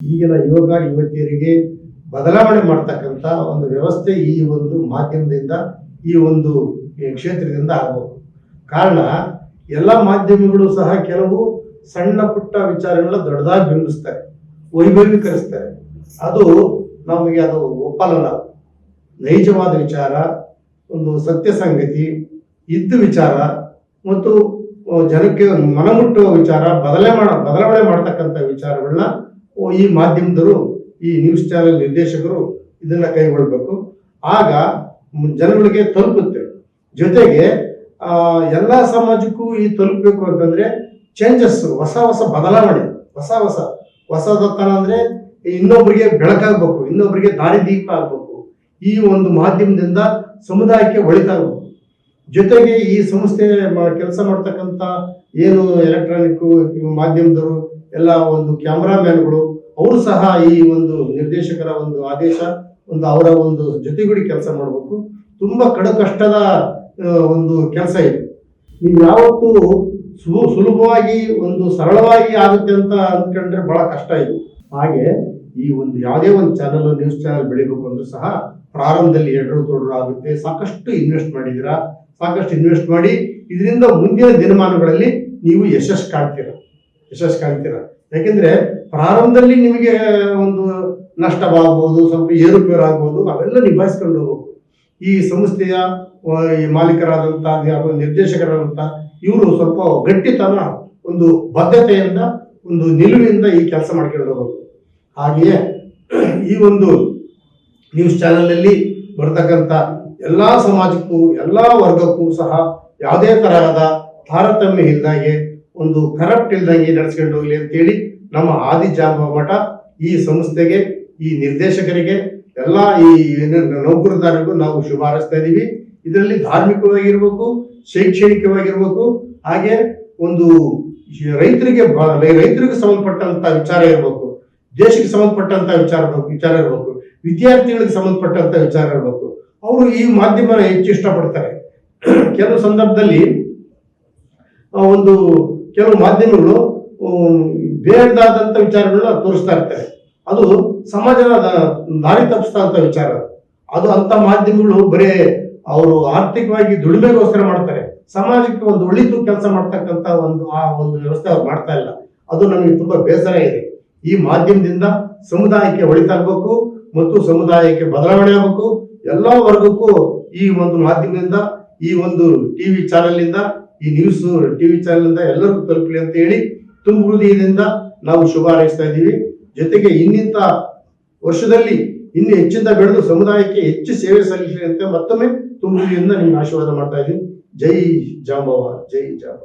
ಈಗಿನ ಯುವಕ, ಯುವತಿಯರಿಗೆ ಬದಲಾವಣೆ ಮಾಡ್ತಕ್ಕಂಥ ಒಂದು ವ್ಯವಸ್ಥೆ ಈ ಒಂದು ಮಾಧ್ಯಮದಿಂದ, ಈ ಒಂದು ಕ್ಷೇತ್ರದಿಂದ ಆಗಬಹುದು ಕಾರಣ, ಎಲ್ಲ ಮಾಧ್ಯಮಗಳು ಸಹ ಕೆಲವು ಸಣ್ಣ ಪುಟ್ಟ ವಿಚಾರಗಳನ್ನ ದೊಡ್ಡದಾಗಿ ಬಿಂಬಿಸ್ತಾರೆ ವೈಭವೀಕರಿಸ್ತಾರೆ ಅದು ನಮಗೆ ಅದು ಒಪ್ಪಲ್ಲ ನೈಜವಾದ ವಿಚಾರ, ಒಂದು ಸತ್ಯ ಸಂಗತಿ, ಇದ್ದ ವಿಚಾರ, ಮತ್ತು, ಜನಕ್ಕೆ ಮನಮುಟ್ಟುವ ವಿಚಾರ, ಬದಲೇ ಮಾಡ, ಬದಲಾವಣೆ ಮಾಡ್ತಕ್ಕಂಥ ವಿಚಾರಗಳನ್ನ ಈ ಮಾಧ್ಯಮದವರು, ಈ ನ್ಯೂಸ್ ಚಾನೆಲ್ ನಿರ್ದೇಶಕರು ಇದನ್ನ ಕೈಗೊಳ್ಬೇಕು ಆಗ ಜನಗಳಿಗೆ ತಲುಪುತ್ತೆ. ಜೊತೆಗೆ ಎಲ್ಲ ಎಲ್ಲಾ ಸಮಾಜಕ್ಕೂ ಈ ತಲುಪಬೇಕು ಅಂತಂದ್ರೆ ಚೇಂಜಸ್ ಹೊಸ ಹೊಸ ಬದಲಾವಣೆ, ಹೊಸ ಹೊಸ ಹೊಸದತನ ಅಂದ್ರೆ ಇನ್ನೊಬ್ಬರಿಗೆ ಬೆಳಕಾಗಬೇಕು ಇನ್ನೊಬ್ಬರಿಗೆ ದಾರಿ ದೀಪ ಆಗ್ಬೇಕು. ಈ ಒಂದು ಮಾಧ್ಯಮದಿಂದ ಸಮುದಾಯಕ್ಕೆ ಒಳಿತಾಗಬೇಕು. ಜೊತೆಗೆ ಈ ಸಂಸ್ಥೆ ಕೆಲಸ ಮಾಡ್ತಕ್ಕಂಥ ಏನು ಎಲೆಕ್ಟ್ರಾನಿಕ್ ಮಾಧ್ಯಮದವರು ಎಲ್ಲ ಒಂದು ಕ್ಯಾಮ್ರಾಮ್ಯಾನ್ಗಳು, ಅವರು ಸಹ ಈ ಒಂದು ನಿರ್ದೇಶಕರ ಒಂದು ಆದೇಶ, ಒಂದು ಅವರ ಒಂದು ಜೊತೆಗೂಡಿ ಕೆಲಸ ಮಾಡಬೇಕು. ತುಂಬಾ ಕಡು ಕಷ್ಟದ ಒಂದು ಕೆಲಸ ಇದೆ. ನೀವು ಯಾವತ್ತೂ ಸುಲಭವಾಗಿ ಒಂದು ಸರಳವಾಗಿ ಆಗುತ್ತೆ ಅಂತ ಅಂದ್ಕೊಂಡ್ರೆ ಬಹಳ ಕಷ್ಟ ಇದು. ಹಾಗೆ ಈ ಒಂದು ಯಾವುದೇ ಒಂದು ಚಾನಲ್ ನ್ಯೂಸ್ ಚಾನಲ್ ಬೆಳಿಬೇಕು ಅಂದ್ರೆ ಸಹ ಪ್ರಾರಂಭದಲ್ಲಿ ಎಡರು ತೊಡರು ಆಗುತ್ತೆ. ಸಾಕಷ್ಟು ಇನ್ವೆಸ್ಟ್ ಮಾಡಿದ್ದೀರಾ? ಸಾಕಷ್ಟು ಇನ್ವೆಸ್ಟ್ ಮಾಡಿ, ಇದರಿಂದ ಮುಂದಿನ ದಿನಮಾನಗಳಲ್ಲಿ ನೀವು ಯಶಸ್ಸು ಕಾಣ್ತೀರ? ಯಶಸ್ಸು ಕಾಣ್ತೀರ ಯಾಕೆಂದ್ರೆ ಪ್ರಾರಂಭದಲ್ಲಿ ನಿಮಗೆ ಒಂದು ನಷ್ಟವಾಗಬಹುದು ಸ್ವಲ್ಪ ಏರುಪೇರು ಆಗ್ಬೋದು ಅವೆಲ್ಲ ನಿಭಾಯಿಸ್ಕೊಂಡು ಹೋಗ್ಬೇಕು. ಈ ಸಂಸ್ಥೆಯ ಈ ಮಾಲೀಕರಾದಂಥ ನಿರ್ದೇಶಕರಾದಂಥ ಇವರು ಸ್ವಲ್ಪ ಗಟ್ಟಿತನ, ಒಂದು ಬದ್ಧತೆಯಿಂದ, ಒಂದು ನಿಲುವಿನಿಂದ ಈ ಕೆಲಸ ಮಾಡ್ಕೊಂಡು ಹೋಗ್ಬೇಕು ಹಾಗೆಯೇ, ಈ ಒಂದು ನ್ಯೂಸ್ ಚಾನೆಲ್ನಲ್ಲಿ ಬರ್ತಕ್ಕಂಥ ಎಲ್ಲಾ ಸಮಾಜಕ್ಕೂ, ಎಲ್ಲಾ ವರ್ಗಕ್ಕೂ ಸಹ ಯಾವುದೇ ತರಹದ ತಾರತಮ್ಯ ಇಲ್ದಾಗೆ ಒಂದು ಕರಪ್ಟ್ ಇಲ್ದಂಗೆ ನಡೆಸ್ಕೊಂಡು ಹೋಗ್ಲಿ ಅಂತೇಳಿ ನಮ್ಮ ಆದಿಜಾಂಬ ಮಠ ಈ ಸಂಸ್ಥೆಗೆ, ಈ ನಿರ್ದೇಶಕರಿಗೆ, ಎಲ್ಲ ಈ ನೌಕರದಾರರಿಗೂ ನಾವು ಶುಭ ಹಾರೈಸ್ತಾ ಇದ್ದೀವಿ ಇದರಲ್ಲಿ ಧಾರ್ಮಿಕವಾಗಿರ್ಬೇಕು, ಶೈಕ್ಷಣಿಕವಾಗಿರ್ಬೇಕು, ಹಾಗೆ ಒಂದು ರೈತರಿಗೆ ರೈತರಿಗೆ ಸಂಬಂಧಪಟ್ಟಂತ ವಿಚಾರ ಇರಬೇಕು, ದೇಶಕ್ಕೆ ಸಂಬಂಧಪಟ್ಟಂತ ವಿಚಾರ ವಿಚಾರ ಇರಬೇಕು, ವಿದ್ಯಾರ್ಥಿಗಳಿಗೆ ಸಂಬಂಧಪಟ್ಟಂತ ವಿಚಾರ ಇರಬೇಕು. ಅವರು ಈ ಮಾಧ್ಯಮನ ಹೆಚ್ಚು ಇಷ್ಟಪಡ್ತಾರೆ. ಕೆಲವು ಸಂದರ್ಭದಲ್ಲಿ ಒಂದು ಕೆಲವು ಮಾಧ್ಯಮಗಳು ಬೇಡದಾದಂತ ವಿಚಾರಗಳನ್ನ ತೋರಿಸ್ತಾ ಇರ್ತಾರೆ. ಅದು ಸಮಾಜದ ದಾರಿ ತಪ್ಪಿಸ್ತಾ ಅಂತ ವಿಚಾರ. ಅದು ಅಂತ ಮಾಧ್ಯಮಗಳು ಬರೇ ಅವರು ಆರ್ಥಿಕವಾಗಿ ದುಡಿಮೆಗೋಸ್ಕರ ಮಾಡ್ತಾರೆ. ಸಮಾಜಕ್ಕೆ ಒಂದು ಒಳಿತು ಕೆಲಸ ಮಾಡ್ತಕ್ಕಂತ ಒಂದು, ಆ ಒಂದು ವ್ಯವಸ್ಥೆ ಅವ್ರು ಮಾಡ್ತಾ ಇಲ್ಲ. ಅದು ನಮಗೆ ತುಂಬಾ ಬೇಸರ ಇದೆ. ಈ ಮಾಧ್ಯಮದಿಂದ ಸಮುದಾಯಕ್ಕೆ ಒಳಿತಾಗಬೇಕು ಮತ್ತು ಸಮುದಾಯಕ್ಕೆ ಬದಲಾವಣೆ ಆಗಬೇಕು. ಎಲ್ಲ ವರ್ಗಕ್ಕೂ ಈ ಒಂದು ಮಾಧ್ಯಮದಿಂದ, ಈ ಒಂದು ಟಿವಿ ಚಾನೆಲ್ ಈ ನ್ಯೂಸ್ ಟಿವಿ ಚಾನೆಲ್ ಇಂದ ಎಲ್ಲರಿಗೂ ತಲುಪಲಿ ಅಂತ ಹೇಳಿ ತುಂಬ ಹೃದಯದಿಂದ ನಾವು ಶುಭ ಹಾರೈಸ್ತಾ ಇದ್ದೀವಿ. ಜೊತೆಗೆ ಇನ್ನಿಂತ ವರ್ಷದಲ್ಲಿ ಇನ್ನು ಹೆಚ್ಚಿಂದ ಬೆಳೆದು ಸಮುದಾಯಕ್ಕೆ ಹೆಚ್ಚು ಸೇವೆ ಸಲ್ಲಿಸಲಿ ಅಂತ ಮತ್ತೊಮ್ಮೆ ತುಂಬ ಹೃದಯದಿಂದ ನಿಮ್ಗೆ ಆಶೀರ್ವಾದ ಮಾಡ್ತಾ ಇದ್ದೀನಿ. ಜೈ ಜಾಂಬವ ಜೈ ಜಾಂಬವ